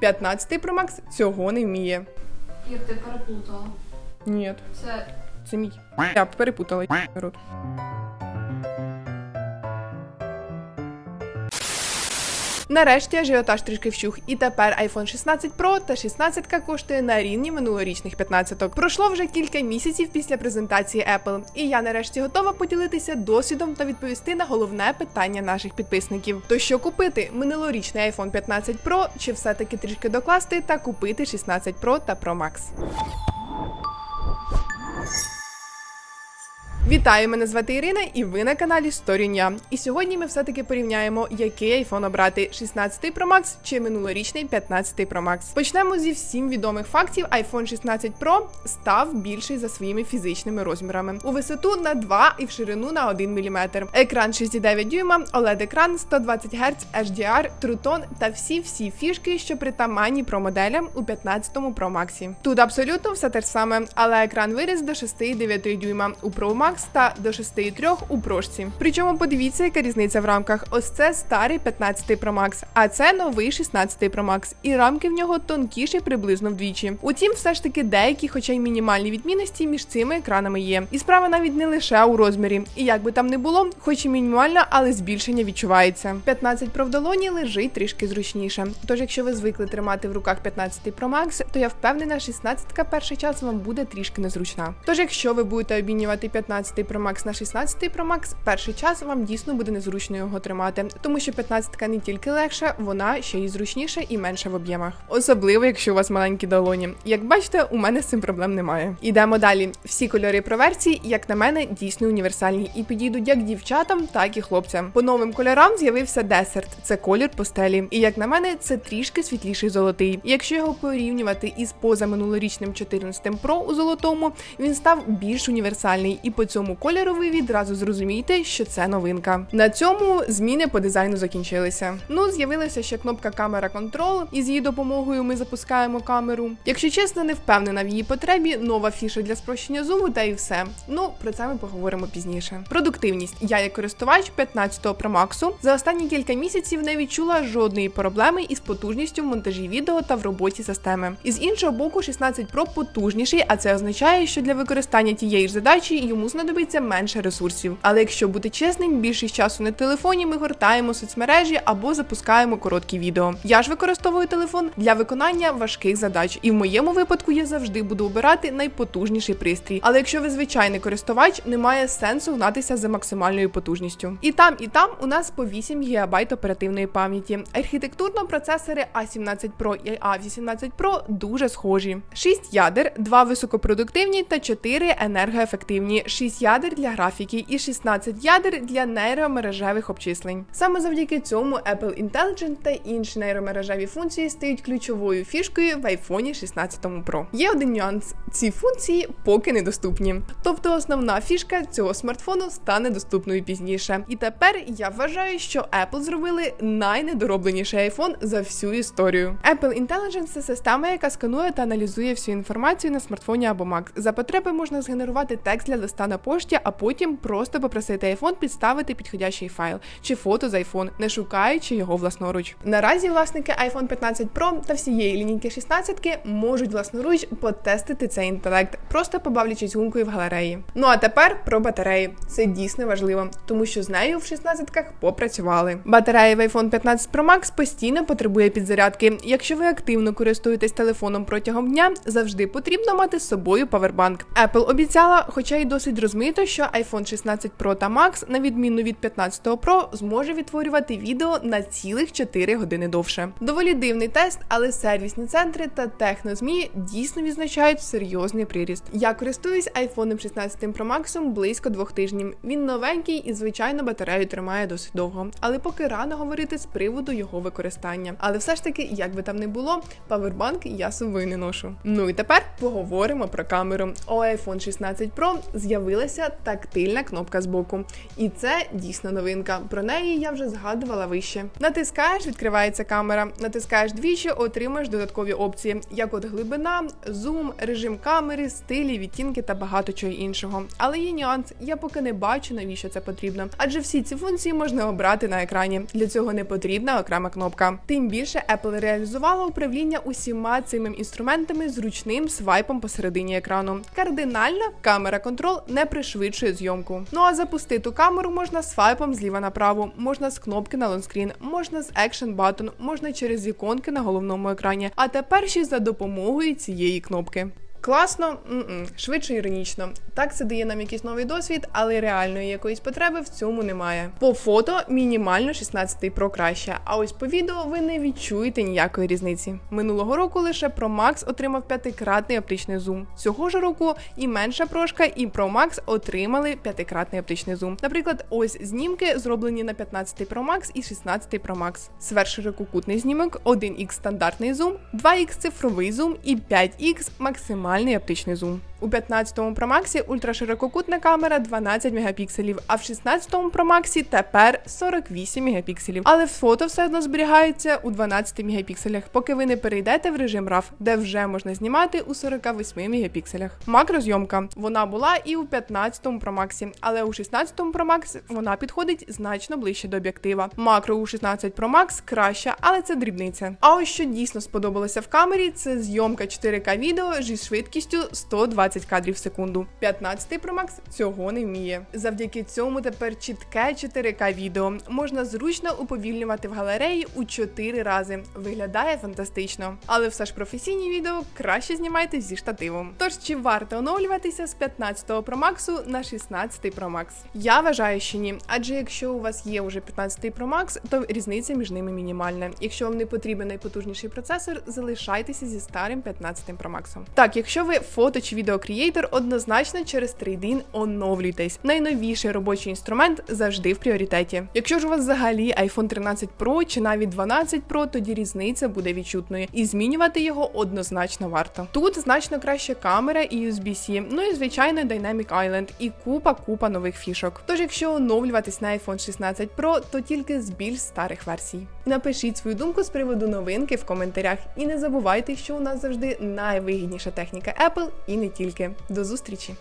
15 Pro Max цього не вміє. Ір, ти переплутала. Ні, Це це мій. Я перепутала рот. Нарешті ажіотаж трішки вщух, і тепер iPhone 16 Pro та 16 коштує на рівні минулорічних 15 Пройшло вже кілька місяців після презентації Apple, і я нарешті готова поділитися досвідом та відповісти на головне питання наших підписників. То що купити минулорічний iPhone 15 Pro, чи все-таки трішки докласти та купити 16 Pro та Pro Max? Вітаю, мене звати Ірина, і ви на каналі Сторіння. І сьогодні ми все-таки порівняємо, який iPhone обрати 16 Pro Max чи минулорічний 15 Pro Max. Почнемо зі всім відомих фактів. iPhone 16 Pro став більший за своїми фізичними розмірами. У висоту на 2 і в ширину на 1 мм. Екран 6,9 дюйма, oled екран 120 Гц, HDR, True Tone та всі-всі фішки, що притаманні про моделям у 15 Pro Max. Тут абсолютно все те ж саме, але екран виріс до 6,9 дюйма у Pro Max та до 6,3 у прошці. Причому подивіться, яка різниця в рамках. Ось це старий 15 Pro Max, а це новий 16 Pro Max. І рамки в нього тонкіші приблизно вдвічі. Утім, все ж таки деякі, хоча й мінімальні відмінності між цими екранами є. І справа навіть не лише у розмірі. І як би там не було, хоч і мінімальна, але збільшення відчувається. 15 Pro в долоні лежить трішки зручніше. Тож, якщо ви звикли тримати в руках 15 Pro Max, то я впевнена, 16 перший час вам буде трішки незручна. Тож, якщо ви будете обмінювати 15 Pro Max на 16 Pro Max, перший час вам дійсно буде незручно його тримати, тому що 15 не тільки легша, вона ще й зручніша і менша в об'ємах. Особливо, якщо у вас маленькі долоні. Як бачите, у мене з цим проблем немає. Ідемо далі. Всі кольори про версії, як на мене, дійсно універсальні і підійдуть як дівчатам, так і хлопцям. По новим кольорам з'явився десерт, це колір постелі. І як на мене, це трішки світліший золотий. Якщо його порівнювати із позаминулорічним 14 Pro у золотому, він став більш універсальний, і по цьому кольору ви відразу зрозумієте, що це новинка. На цьому зміни по дизайну закінчилися. Ну, з'явилася ще кнопка камера контрол, і з її допомогою ми запускаємо камеру. Якщо чесно, не впевнена в її потребі, нова фіша для спрощення зуму, та і все. Ну про це ми поговоримо пізніше. Продуктивність. Я, як користувач 15-го Pro Max, за останні кілька місяців не відчула жодної проблеми із потужністю в монтажі відео та в роботі системи. І з іншого боку, 16 Pro потужніший, а це означає, що для використання тієї ж задачі йому знадобиться менше ресурсів. Але якщо бути чесним, більшість часу на телефоні ми гортаємо соцмережі або запускаємо короткі відео. Я ж використовую телефон для виконання важких задач, і в моєму випадку я завжди буду обирати найпотужніший пристрій. Але якщо ви звичайний користувач, немає сенсу гнатися за максимальною потужністю. І там, і там у нас по 8 ГБ оперативної пам'яті. Архітектурно процесори A17 Pro і A18 Pro дуже схожі. 6 ядер, 2 високопродуктивні та 4 енергоефективні, 6 ядер для графіки і 16 ядер для нейромережевих обчислень. Саме завдяки цьому Apple Intelligent та інші нейромережеві функції стають ключовою фішкою в iPhone 16 Pro. Є один нюанс: ці функції поки недоступні. Тобто основна фішка цього смартфону стане доступною пізніше. І тепер я вважаю, що Apple зробили найнедоробленіший iPhone за всю історію. Apple Intelligence – це система, яка сканує та аналізує всю інформацію на смартфоні або Mac. За потреби можна згенерувати текст для листа на пошті, а потім просто попросити iPhone підставити підходящий файл чи фото з iPhone, не шукаючи його власноруч. Наразі власники iPhone 15 Pro та всієї лінійки 16 можуть власноруч потестити цей інтелект, просто побавлячись гумкою в галереї. Ну а тепер про батареї. Це дійсно важливо, тому що з нею в 16-ках попрацювали. Батарея в iPhone 15 Pro Max постійно потребує підзарядки. Якщо ви активно користуєтесь телефоном протягом дня, завжди потрібно мати з собою павербанк. Apple обіцяла, хоча й досить розмито, що iPhone 16 Pro та Max, на відміну від 15 Pro, зможе відтворювати відео на цілих 4 години довше. Доволі дивний тест, але сервісні центри та технозмі дійсно відзначають серйозний приріст. Я користуюсь iPhone 16 Pro Max близько двох тижнів. Він новенький і, звичайно, батарею тримає досить довго, але поки рано говорити з приводу його використання. Але все ж таки, як би там не було, павербанк я собою не ношу. Ну і тепер поговоримо про камеру. У iPhone 16 Pro з'явилася з'явилася тактильна кнопка збоку. І це дійсно новинка. Про неї я вже згадувала вище. Натискаєш, відкривається камера. Натискаєш двічі, отримаєш додаткові опції, як от глибина, зум, режим камери, стилі, відтінки та багато чого іншого. Але є нюанс, я поки не бачу, навіщо це потрібно. Адже всі ці функції можна обрати на екрані. Для цього не потрібна окрема кнопка. Тим більше Apple реалізувала управління усіма цими інструментами зручним свайпом посередині екрану. Кардинально камера контрол не пришвидшує зйомку. Ну а запустити камеру можна свайпом зліва направо, можна з кнопки на лонскрін, можна з екшен батон, можна через іконки на головному екрані. А тепер ще за допомогою цієї кнопки. Класно, М-м. швидше іронічно. Так це дає нам якийсь новий досвід, але реальної якоїсь потреби в цьому немає. По фото мінімально 16 Pro краще, а ось по відео ви не відчуєте ніякої різниці. Минулого року лише Pro Max отримав п'ятикратний оптичний зум. Цього ж року і менша прошка, і Pro Max отримали п'ятикратний оптичний зум. Наприклад, ось знімки зроблені на 15 Pro Max і 16 Pro Max. Сверхширококутний знімок, 1x стандартний зум, 2x цифровий зум і 5x максимальний оптичний зум. У 15-му Pro Max ультраширококутна камера 12 мегапікселів, а в 16-му Pro Max тепер 48 мегапікселів. Але фото все одно зберігається у 12 мегапікселях, поки ви не перейдете в режим RAW, де вже можна знімати у 48 мегапікселях. Макрозйомка вона була і у 15-му Pro Max, але у 16-му Pro Max вона підходить значно ближче до об'єктива. Макро у 16 Pro Max краща, але це дрібниця. А ось що дійсно сподобалося в камері, це зйомка 4К відео зі швидкістю 120 кадрів в секунду. 15 Pro Max цього не вміє. Завдяки цьому тепер чітке 4К відео можна зручно уповільнювати в галереї у 4 рази. Виглядає фантастично. Але все ж професійні відео краще знімайте зі штативом. Тож чи варто оновлюватися з 15 Pro Max на 16 Pro Max? Я вважаю, що ні. Адже якщо у вас є вже 15 Pro Max, то різниця між ними мінімальна. Якщо вам не потрібен найпотужніший процесор, залишайтеся зі старим 15 Pro Max. Так, якщо ви фото чи відеокреатор, однозначно через трейдин оновлюйтесь. Найновіший робочий інструмент завжди в пріоритеті. Якщо ж у вас взагалі iPhone 13 Pro чи навіть 12 Pro, тоді різниця буде відчутною, і змінювати його однозначно варто. Тут значно краща камера і USB-C, ну і звичайно Dynamic Island і купа купа нових фішок. Тож, якщо оновлюватись на iPhone 16 Pro, то тільки з більш старих версій. Напишіть свою думку з приводу новинки в коментарях, і не забувайте, що у нас завжди найвигідніша техніка Apple і не тільки. До зустрічі!